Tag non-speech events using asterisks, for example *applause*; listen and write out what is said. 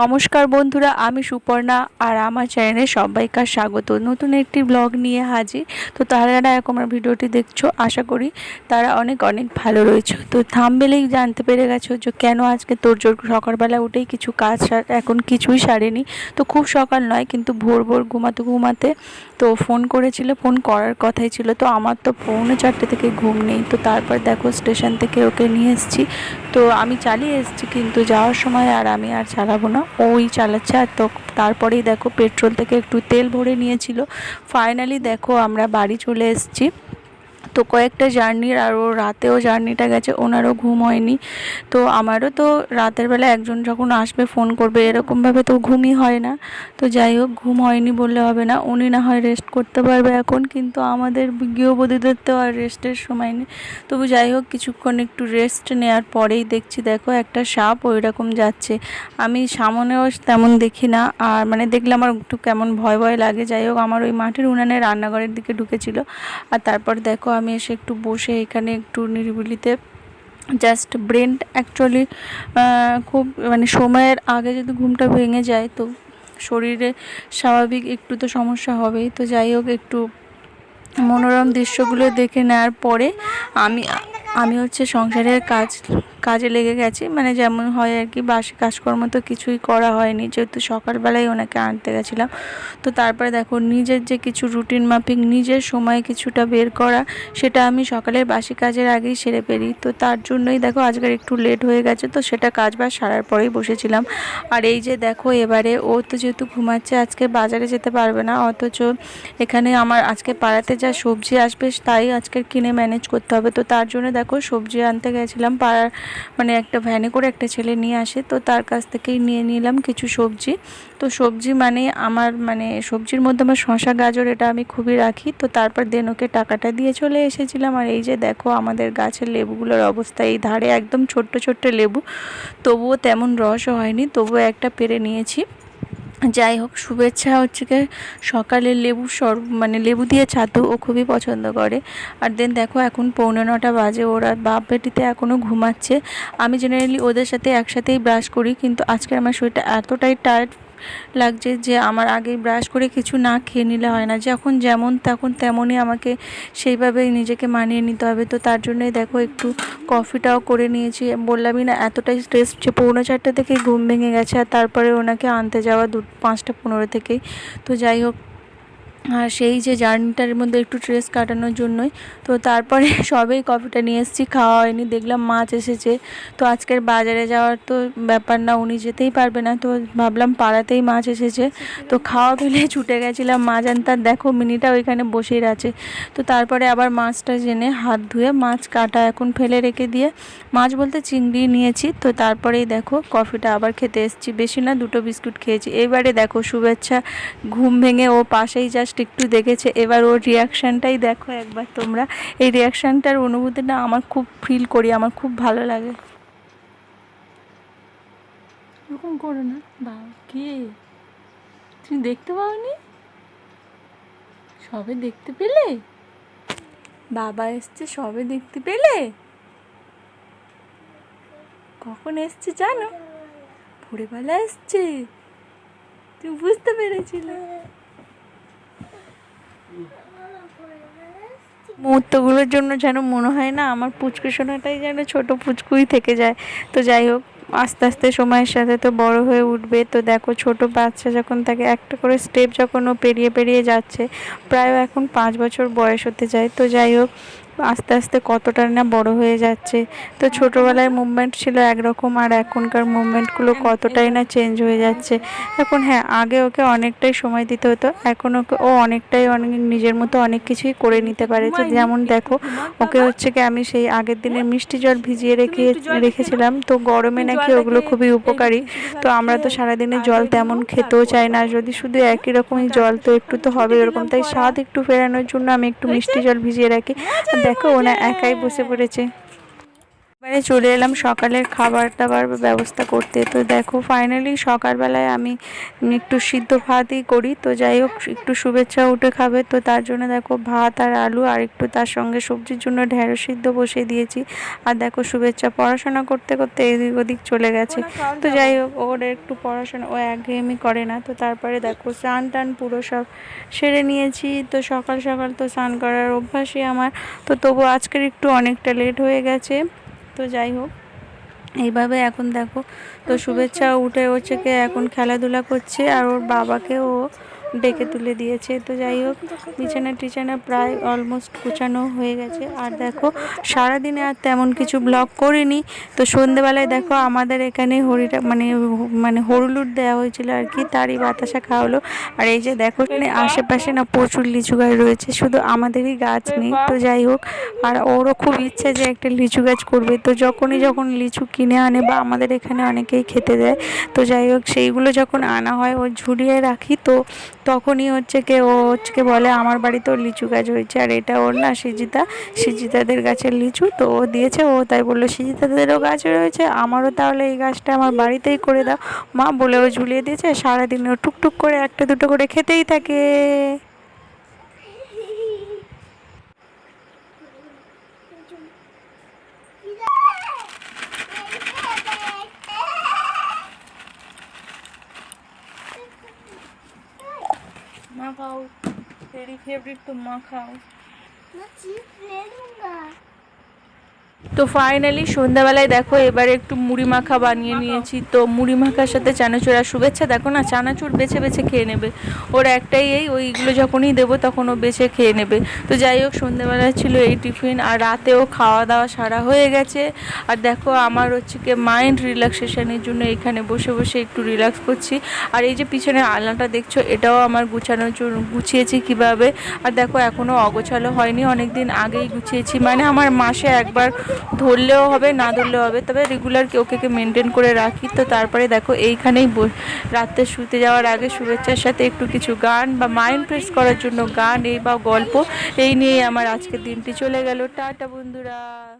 নমস্কার বন্ধুরা, আমি সুপর্ণা আর আমার চ্যানেলে সবাইকার স্বাগত। নতুন একটি ব্লগ নিয়ে হাজির। তো তারা এখন আমার ভিডিওটি দেখছ, আশা করি তারা অনেক অনেক ভালো রয়েছে। তো থামবেলেই জানতে পেরে গেছো যে কেন আজকে তোর জোর সকালবেলা উঠেই কিছু কাজ এখন কিছুই সারেনি। তো খুব সকাল নয়, কিন্তু ভোর ভোর ঘুমাতে ঘুমাতে তো ফোন করেছিল ফোন করার কথাই ছিল। তো আমার তো পৌনে চারটে থেকে ঘুম নেই। তো তারপর দেখো স্টেশন থেকে ওকে নিয়ে এসেছি। তো আমি চালিয়ে এসেছি কিন্তু যাওয়ার সময় আর আমি আর চালাবো না। ওই চালাচ্ছে। আর তো তারপরেই দেখো পেট্রোল থেকে একটু তেল ভরে নিয়েছিল। ফাইনালি দেখো আমরা বাড়ি চলে এসেছি। তো কয়েকটা জার্নির আর ও রাতেও জার্নিটা গেছে, ওনারও ঘুম হয়নি। তো আমারও তো রাতের বেলা একজন যখন আসবে ফোন করবে, এরকমভাবে তো ঘুমই হয় না। তো যাই হোক, ঘুম হয়নি বললে হবে না, উনি না হয় রেস্ট করতে পারবে এখন, কিন্তু আমাদের গৃহবধূদের তো আর রেস্টের সময় নেই। তবু যাই হোক, কিছুক্ষণ একটু রেস্ট নেওয়ার পরেই দেখছি, দেখো একটা সাপ ওই রকম যাচ্ছে। আমি সামনেও তেমন দেখি না, আর মানে দেখলে আমার একটু কেমন ভয় ভয় লাগে। যাই হোক, আমার ওই মাটির উনানে রান্নাঘরের দিকে ঢুকেছিল। আর তারপর দেখো আমি এসে একটু বসে এখানে একটু নিরিবিলিতে জাস্ট ব্রেন অ্যাকচুয়ালি খুব মানে সময়ের আগে যদি ঘুমটা ভেঙে যায় তো শরীরে স্বাভাবিক একটু তো সমস্যা হবেই। তো যাই হোক, একটু মনোরম দৃশ্যগুলো দেখে নেওয়ার পরে আমি আমি হচ্ছে সংসারের কাজ, কাজে লেগে গেছি। মানে যেমন হয় আর কি, বাসি, কাজকর্ম তো কিছুই করা হয়নি। যেহেতু সকালবেলায় ওনাকে আনতে গেছিলাম। তো তারপরে দেখো, নিজের যে কিছু রুটিন মাফিক নিজের সময় কিছুটা বের করা, সেটা আমি সকালের বাসি কাজের আগেই সেরে পেরি তো তার জন্যই দেখো আজকের একটু লেট হয়ে গেছে। তো সেটা কাজ বাজ সারার পরেই বসেছিলাম। আর এই যে দেখো, এবারে ও তো যেহেতু ঘুমাচ্ছে, আজকে বাজারে যেতে পারবে না। অথচ এখানে আমার, আজকে পাড়াতে যা সবজি আসবে, তাই আজকে কিনে ম্যানেজ করতে হবে। তো তার জন্য দেখো, সবজি আনতে গেছিলাম, পাড়ার মানে একটা ভ্যানে করে একটা ছেলে নিয়ে আসে, তো তার কাছ থেকেই নিয়ে নিলাম কিছু সবজি। তো সবজি মানে আমার মানে সবজির মধ্যে আমার শশা গাজর, এটা আমি খুবই রাখি। তো তারপর দেন ওকে টাকাটা দিয়ে চলে এসেছিলাম। আর এই যে দেখো, আমাদের গাছের লেবুগুলোর অবস্থা, এই ধারে একদম ছোট্ট ছোট্ট লেবু। তবুও তেমন রসও হয়নি, তবুও একটা পেরে নিয়েছি। যাই হোক, শুভেচ্ছা হচ্ছে কি সকালে লেবু সর মানে লেবু দিয়ে ছাতু ও খুবই পছন্দ করে। আর দেন দেখো এখন পৌনে নটা বাজে, ওরা বাপ বেটিতে এখনও ঘুমাচ্ছে। আমি জেনারেলি ওদের সাথে একসাথেই ব্রাশ করি, কিন্তু আজকে আমার শরীরটা এতটাই টায়ার্ড লাগছে যে আমার আগে ব্রাশ করে কিছু না খেয়ে নিলে হয় না। যখন যেমন তখন তেমনই আমাকে সেইভাবেই নিজেকে মানিয়ে নিতে হবে। তো তার জন্যই দেখো একটু কফিটাও করে নিয়েছি। বললামই না, এতটাই স্ট্রেস যে পৌনে চারটে থেকেই ঘুম ভেঙে গেছে আর তারপরে ওনাকে আনতে যাওয়া দু, পাঁচটা পনেরো থেকেই। তো যাই হোক আর সেই যে জার্নিটার মধ্যে একটু ট্রেস কাটানোর জন্যই, তো তারপরে *laughs* সবেই কফিটা নিয়ে এসেছি, খাওয়া হয়নি, দেখলাম মাছ এসেছে। তো আজকের বাজারে যাওয়ার তো ব্যাপার না, উনি যেতেই পারবে না, তো ভাবলাম পাড়াতেই মাছ এসেছে। তো খাওয়া ফেলে *laughs* ছুটে গেছিলাম মাছ আনতে আর দেখো মিনিটা ওইখানে বসেই আছে। তো তারপরে আবার মাছটা জেনে হাত ধুয়ে মাছ কাটা এখন ফেলে রেখে দিয়ে, মাছ বলতে চিংড়ি নিয়েছি। তো তারপরেই দেখো কফিটা আবার খেতে এসেছি, বেশি না দুটো বিস্কুট খেয়েছি। এবারে দেখো শুভেচ্ছা, ঘুম ভেঙে ও পাশেই জাস্ট একটু দেখেছে। এবার ওর রিয়াকশানটাই দেখো একবার তোমরা। এই রিয়াকশানটার অনুভূতিটা আমার খুব ফিল করি, আমার খুব ভালো লাগে। এরকম করো না। বা কে তুমি দেখতে পাওনি? সবে দেখতে পেলে? বাবা এসছে সবে দেখতে পেলে? কখন এসছে জানো? ভোরবেলা এসছে। তুমি বুঝতে পেরেছিলে। মুহূর্তগুলোর জন্য যেন মনে হয় না আমার পুচকু শোনাটাই যেন ছোট পুচকুই থেকে যায়। তো যাই হোক, আস্তে আস্তে সময়ের সাথে তো বড় হয়ে উঠবে। তো দেখো ছোট বাচ্চা যখন থাকে একটা করে স্টেপ যখন ও পেরিয়ে পেরিয়ে যাচ্ছে, প্রায় এখন পাঁচ বছর বয়স হতে যায়। তো যাই হোক আস্তে আস্তে কতটা না বড় হয়ে যাচ্ছে। তো ছোটোবেলায় মুভমেন্ট ছিল একরকম আর এখনকার মুভমেন্টগুলো কতটাই না চেঞ্জ হয়ে যাচ্ছে। এখন হ্যাঁ আগে ওকে অনেকটাই সময় দিতে হতো এখন ওকে ও অনেকটাই অনেক নিজের মতো অনেক কিছুই করে নিতে পারে তো যেমন দেখো ওকে হচ্ছে কি আমি সেই আগের দিনে মিষ্টি জল ভিজিয়ে রেখে রেখেছিলাম। তো গরমে নাকি ওগুলো খুবই উপকারী। তো আমরা তো সারাদিনে জল তেমন খেতেও চাই না। যদি শুধু একই রকমই জল তো একটু তো হবে এরকম তাই স্বাদ একটু ফেরানোর জন্য আমি একটু মিষ্টি জল ভিজিয়ে রাখি। আর দেখো ওনা একাই বসে পড়েছে এখানে চলে এলাম। সকালের খাবার দাবার ব্যবস্থা করতে। তো দেখো ফাইনালি সকালবেলায় আমি একটু সিদ্ধ ভাতই করি। তো যাই হোক একটু শুভেচ্ছা উঠে খাবে। তো তার জন্য দেখো ভাত আর আলু আর একটু তার সঙ্গে সবজির জন্য ঢেঁড়স সিদ্ধ বসিয়ে দিয়েছি। আর দেখো শুভেচ্ছা পড়াশোনা করতে করতে এদিক ওদিক চলে গেছে। তো যাই হোক ওর একটু পড়াশোনা ও একঘেয়েমি করে না। তো তারপরে দেখো স্নান টান পুরো সব সেরে নিয়েছি। তো সকাল সকাল তো স্নান করার অভ্যাসই আমার। তো তবু আজকের একটু অনেকটা লেট হয়ে গেছে। তো যাই হোক, এইভাবে এখন দেখো, তো শুভেচ্ছা উঠে হচ্ছে এখন খেলাধুলা করছে আর ওর বাবাকে ও ডেকে তুলে দিয়েছে। তো যাই হোক, বিছানা টিছানা প্রায় অলমোস্ট গুছানো হয়ে গেছে। আর দেখো, সারাদিনে আর তেমন কিছু ব্লগ করিনি। তো সন্ধেবেলায় দেখো, আমাদের এখানে হরিটা মানে মানে হরুলুট দেওয়া হয়েছিল আর কি, তারই বাতাসা খাওয়ালো। আর এই যে দেখো, এখানে আশেপাশে না প্রচুর লিচু গাছ রয়েছে, শুধু আমাদেরই গাছ নেই। তো যাই হোক, আর ওরও খুব ইচ্ছে যে একটা লিচু গাছ করবে। তো যখনই যখন লিচু কিনে আনে বা আমাদের এখানে অনেকেই খেতে দেয়, তো যাই হোক, সেইগুলো যখন আনা হয় ও ঝুড়িয়ে রাখি। তো তখনই হচ্ছে কে, ও হচ্ছে বলে, আমার বাড়িতে বাড়িতেও লিচু গাছ হয়েছে, আর এটা ওর না সিজিতা। সিজিতাদের গাছের লিচু তো ও দিয়েছে, ও তাই বলল, সিজিতাদেরও গাছ রয়েছে, আমারও তাহলে এই গাছটা আমার বাড়িতেই করে দাও। মা বলে ও ঝুলিয়ে দিয়েছে, সারাদিন ও টুকটুক করে একটা দুটো করে খেতেই থাকে। মাখাও তেরি ফেভারিট তো মাখাও না চিপস রেডুঙ্গা তো ফাইনালি সন্ধ্যাবেলায় দেখো এবারে একটু মুড়ি মাখা বানিয়ে নিয়েছি। তো মুড়ি মাখার সাথে চানাচুর আর শুভেচ্ছা। দেখো না, চানাচুর বেছে বেছে খেয়ে নেবে। ওর একটাই এই, ওইগুলো যখনই দেবো তখন ও বেছে খেয়ে নেবে। তো যাই হোক সন্ধ্যাবেলায় ছিল এই টিফিন আর রাতেও খাওয়া দাওয়া সারা হয়ে গেছে। আর দেখো আমার হচ্ছে কি মাইন্ড রিল্যাক্সেশনের জন্য এখানে বসে বসে একটু রিল্যাক্স করছি। আর এই যে পিছনে আলনাটা দেখছ, এটাও আমার গুছানোর জন্য, গুছিয়েছি কীভাবে? আর দেখো এখনও অগোছালো হয়নি অনেক দিন আগেই গুছিয়েছি। মানে আমার মাসে একবার ধরলেও হবে, না ধরলেও হবে। তবে রেগুলার কেউ কেউ মেনটেন করে রাখি। তো তারপরে দেখো, এইখানেই রাত্রে শুতে যাওয়ার আগে শুভেচ্ছার সাথে একটু কিছু গান বা মাইন্ড ফ্রেশ করার জন্য গান এই বা গল্প, এই নিয়ে আমার আজকের দিনটি চলে গেল। টাটা বন্ধুরা।